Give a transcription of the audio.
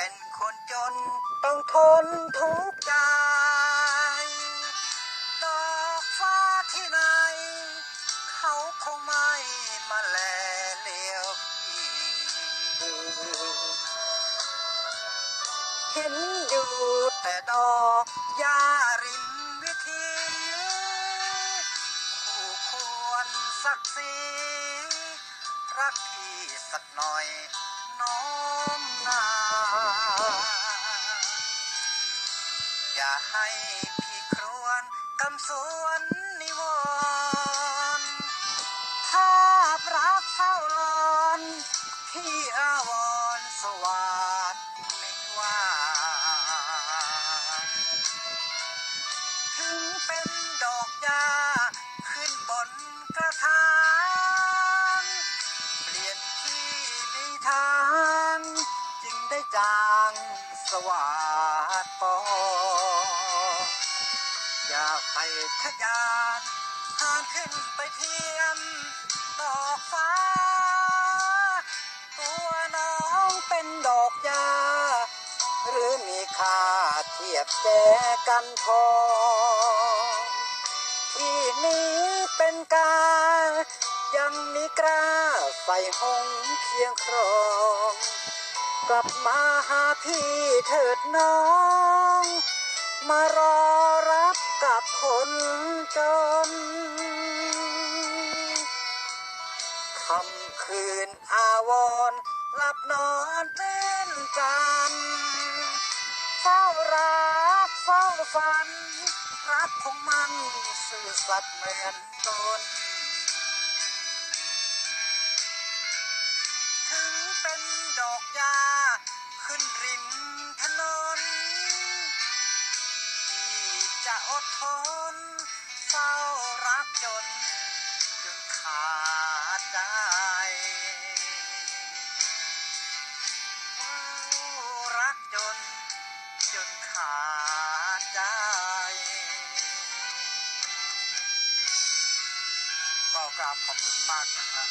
เป็นคนจนต้องทนทุกข์ใจ ดอกฟ้าที่ไหน เขาคงไม่มาแลเลียวพี่เห็นอยู่แต่ดอกยาริมวิธีคู่ควรสักสีรักพี่สักหน่อยน้อม อย่าให้พี่ครวนกำสวนนิวรณ์ภาพรักเฝ้ารอนพี่อาวรสวัสดิ์ไม่ว่าถึงเป็นดอกยาขึ้นบนกระถางเปลี่ยนที่นิทาน จึงได้จางสวัสดปอ อย่าไปทะยานหานขึ้นไปเทียมดอกฟ้า ตัวน้องเป็นดอกยา หรือมีค่าเทียบแจกันพอที่นี้เป็นกายังมีกล้าใส่หงเคียงครอง กลับมาหาพี่เถิดน้อง มารอรับกับคนจนคำคืนอาวรหลับนอนเต้นจันเฝ้ารักเฝ้าฝัน รักของมันสื่อสัตย์เหมือนตนถึงเป็นดอกยา อดทนเฝ้ารักจน จนขาดใจเฝ้ารักจน จนขาดใจ ก็กราบขอบคุณมากนะฮะ